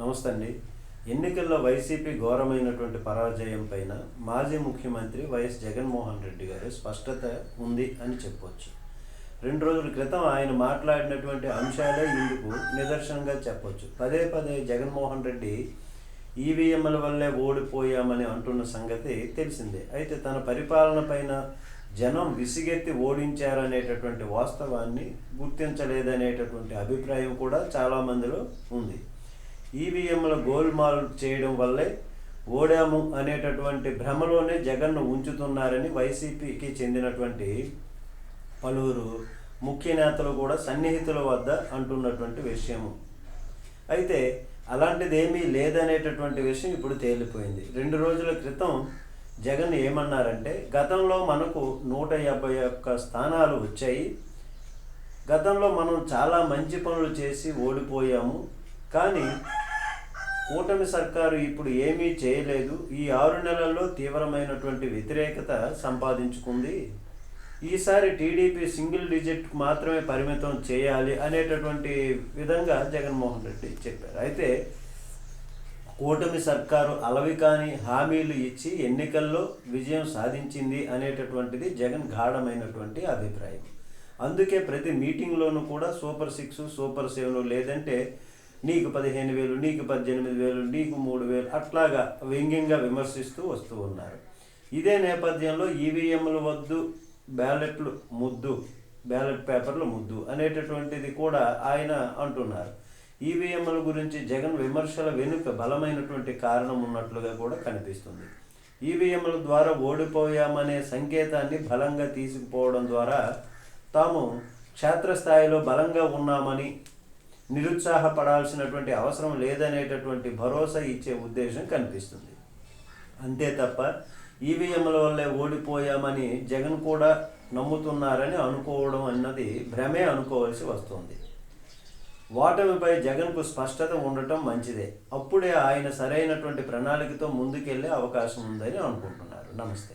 నమస్తే అండి ఎన్నికల్లో వైసీపీ ఘోరమైనటువంటి పరాజయం పైన మాజీ ముఖ్యమంత్రి వైఎస్ జగన్మోహన్ రెడ్డి గారు స్పష్టత ఉంది అని చెప్పొచ్చు. రెండు రోజుల క్రితం ఆయన మాట్లాడినటువంటి అంశాలే ఇందుకు నిదర్శనంగా చెప్పొచ్చు. పదే పదే జగన్మోహన్ రెడ్డి ఈవీఎంల వల్లే ఓడిపోయామని అంటున్న సంగతి తెలిసిందే. అయితే తన పరిపాలన పైన జనం విసిగెత్తి ఓడించారనేటటువంటి వాస్తవాన్ని గుర్తించలేదనేటటువంటి అభిప్రాయం కూడా చాలామందిలో ఉంది. ఈవీఎంల గోల్మాల్ చేయడం వల్లే ఓడాము అనేటటువంటి భ్రమలోనే జగన్ను ఉంచుతున్నారని వైసీపీకి చెందినటువంటి పలువురు ముఖ్య నేతలు కూడా సన్నిహితుల వద్ద అంటున్నటువంటి విషయము. అయితే అలాంటిది ఏమీ లేదనేటటువంటి విషయం ఇప్పుడు తేలిపోయింది. రెండు రోజుల క్రితం జగన్ ఏమన్నారంటే గతంలో మనకు నూట యాభై ఒక్క స్థానాలు వచ్చాయి. గతంలో మనం చాలా మంచి పనులు చేసి ఓడిపోయాము. కానీ కూటమి సర్కారు ఇప్పుడు ఏమీ చేయలేదు. ఈ ఆరు నెలల్లో తీవ్రమైనటువంటి వ్యతిరేకత సంపాదించుకుంది. ఈసారి టీడీపీ సింగిల్ డిజిట్ మాత్రమే పరిమితం చేయాలి అనేటటువంటి విధంగా జగన్మోహన్ రెడ్డి చెప్పారు. అయితే కూటమి సర్కారు అలవి కాని హామీలు ఇచ్చి ఎన్నికల్లో విజయం సాధించింది అనేటటువంటిది జగన్ గాఢమైనటువంటి అభిప్రాయం. అందుకే ప్రతి మీటింగ్లోనూ కూడా సూపర్ సిక్స్ సూపర్ సెవెన్ లేదంటే నీకు పదిహేను వేలు నీకు పద్దెనిమిది వేలు నీకు మూడు వేలు అట్లాగా వ్యంగ్యంగా విమర్శిస్తూ వస్తూ ఉన్నారు. ఇదే నేపథ్యంలో ఈవీఎంలు వద్దు బ్యాలెట్లు ముద్దు బ్యాలెట్ పేపర్లు ముద్దు అనేటటువంటిది కూడా ఆయన అంటున్నారు. ఈవీఎంల గురించి జగన్ విమర్శల వెనుక బలమైనటువంటి కారణం ఉన్నట్లుగా కూడా కనిపిస్తుంది. ఈవీఎంల ద్వారా ఓడిపోయామనే సంకేతాన్ని బలంగా తీసుకుపోవడం ద్వారా తాము క్షేత్రస్థాయిలో బలంగా ఉన్నామని నిరుత్సాహపడాల్సినటువంటి అవసరం లేదనేటటువంటి భరోసా ఇచ్చే ఉద్దేశం కనిపిస్తుంది. అంతే తప్ప ఈవీఎంల వల్లే ఓడిపోయామని జగన్ కూడా నమ్ముతున్నారని అనుకోవడం అన్నది భ్రమే అనుకోవాల్సి వస్తుంది. ఓటమిపై జగన్కు స్పష్టత ఉండటం మంచిదే. అప్పుడే ఆయన సరైనటువంటి ప్రణాళికతో ముందుకెళ్ళే అవకాశం ఉందని అనుకుంటున్నారు. నమస్తే.